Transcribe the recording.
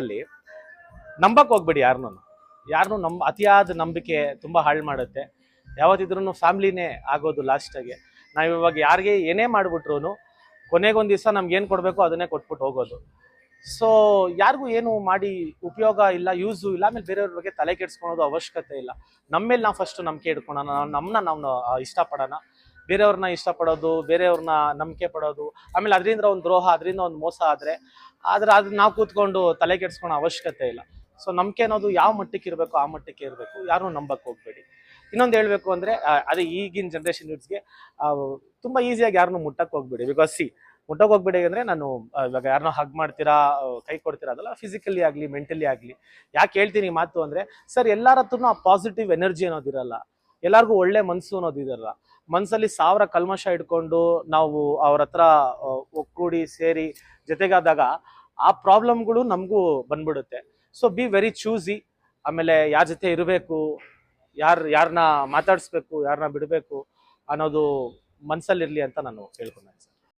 ಅಲ್ಲಿ ನಂಬಕ್ ಹೋಗ್ಬೇಡಿ ಯಾರನ್ನೂ. ಯಾರನ್ನೂ ನಂಬ, ಅತಿಯಾದ ನಂಬಿಕೆ ತುಂಬ ಹಾಳು ಮಾಡುತ್ತೆ. ಯಾವತ್ತಿದ್ರೂ ಫ್ಯಾಮ್ಲಿನೇ ಆಗೋದು ಲಾಸ್ಟಾಗಿ ನಾವು ಇವಾಗ ಯಾರಿಗೆ ಏನೇ ಮಾಡಿಬಿಟ್ರು ಕೊನೆಗೊಂದು ದಿವಸ ನಮ್ಗೆ ಏನು ಕೊಡಬೇಕು ಅದನ್ನೇ ಕೊಟ್ಬಿಟ್ಟು ಹೋಗೋದು. ಸೊ ಯಾರಿಗೂ ಏನು ಮಾಡಿ ಉಪಯೋಗ ಇಲ್ಲ ಯೂಸು ಇಲ್ಲ, ಆಮೇಲೆ ಬೇರೆಯವ್ರ ಬಗ್ಗೆ ತಲೆ ಕೆಡಿಸ್ಕೊಳೋದು ಅವಶ್ಯಕತೆ ಇಲ್ಲ. ನಮ್ಮ ಮೇಲೆ ನಾವು ಫಸ್ಟು ನಂಬಿಕೆ ಇಟ್ಕೊಳೋಣ ನಮ್ಮನ್ನ ನಾವು ಇಷ್ಟಪಡೋಣ. ಬೇರೆಯವ್ರನ್ನ ಇಷ್ಟಪಡೋದು, ಬೇರೆಯವ್ರನ್ನ ನಂಬಿಕೆ ಪಡೋದು, ಆಮೇಲೆ ಅದರಿಂದ ಒಂದು ದ್ರೋಹ, ಅದರಿಂದ ಒಂದು ಮೋಸ ಆದರೆ ಆದರೆ ಅದನ್ನ ನಾವು ಕೂತ್ಕೊಂಡು ತಲೆ ಕೆಡ್ಸ್ಕೊಳೋ ಅವಶ್ಯಕತೆ ಇಲ್ಲ. ಸೊ ನಂಬಿಕೆ ಅನ್ನೋದು ಯಾವ ಮಟ್ಟಕ್ಕೆ ಇರಬೇಕು, ಆ ಮಟ್ಟಕ್ಕೆ ಇರಬೇಕು ಯಾರನ್ನೂ ನಂಬಕ್ಕೆ ಹೋಗ್ಬೇಡಿ. ಇನ್ನೊಂದು ಹೇಳಬೇಕು ಅಂದರೆ ಅದೇ ಈಗಿನ ಜನ್ರೇಷನ್ ಯೂತ್ಸ್ಗೆ ತುಂಬ ಈಸಿಯಾಗಿ ಯಾರನ್ನೂ ಮುಟ್ಟಕ್ಕೆ ಹೋಗ್ಬೇಡಿ. ಬಿಕಾಸ್ ಸಿ ಮುಟ್ಟಕ್ಕೆ ಹೋಗ್ಬೇಡಿ ಅಂದರೆ ನಾನು ಇವಾಗ ಯಾರನ್ನೋ ಹಗ್ ಮಾಡ್ತೀರಾ ಕೈ ಕೊಡ್ತೀರಾ, ಅದಲ್ಲ ಫಿಸಿಕಲಿ ಆಗಲಿ ಮೆಂಟಲಿ ಆಗಲಿ. ಯಾಕೆ ಹೇಳ್ತೀನಿ ಮಾತು ಅಂದರೆ, ಸರ್ ಎಲ್ಲರ ಹತ್ರನೂ ಆ ಪಾಸಿಟಿವ್ ಎನರ್ಜಿ ಅನ್ನೋದಿರಲ್ಲ ಎಲ್ಲರಿಗೂ ಒಳ್ಳೆ ಮನಸ್ಸು ಇದಲ್ಲ ಮನಸ್ಸಲ್ಲಿ ಸಾವಿರ ಕಲ್ಮಶ ಇಟ್ಕೊಂಡು ನಾವು ಅವ್ರ ಹತ್ರ ಒಕ್ಕೂಡಿ ಸೇರಿ ಜೊತೆಗಾದಾಗ ಆ ಪ್ರಾಬ್ಲಮ್ಗಳು ನಮಗೂ ಬಂದ್ಬಿಡುತ್ತೆ. ಸೊ ಬಿ ವೆರಿ ಚೂಸಿ ಆಮೇಲೆ ಯಾರ ಜೊತೆ ಇರಬೇಕು, ಯಾರು ಯಾರನ್ನ ಮಾತಾಡಿಸ್ಬೇಕು ಯಾರನ್ನ ಬಿಡಬೇಕು ಅನ್ನೋದು ಮನಸ್ಸಲ್ಲಿರಲಿ ಅಂತ ನಾನು ಕೇಳ್ಕೊಂಡೆ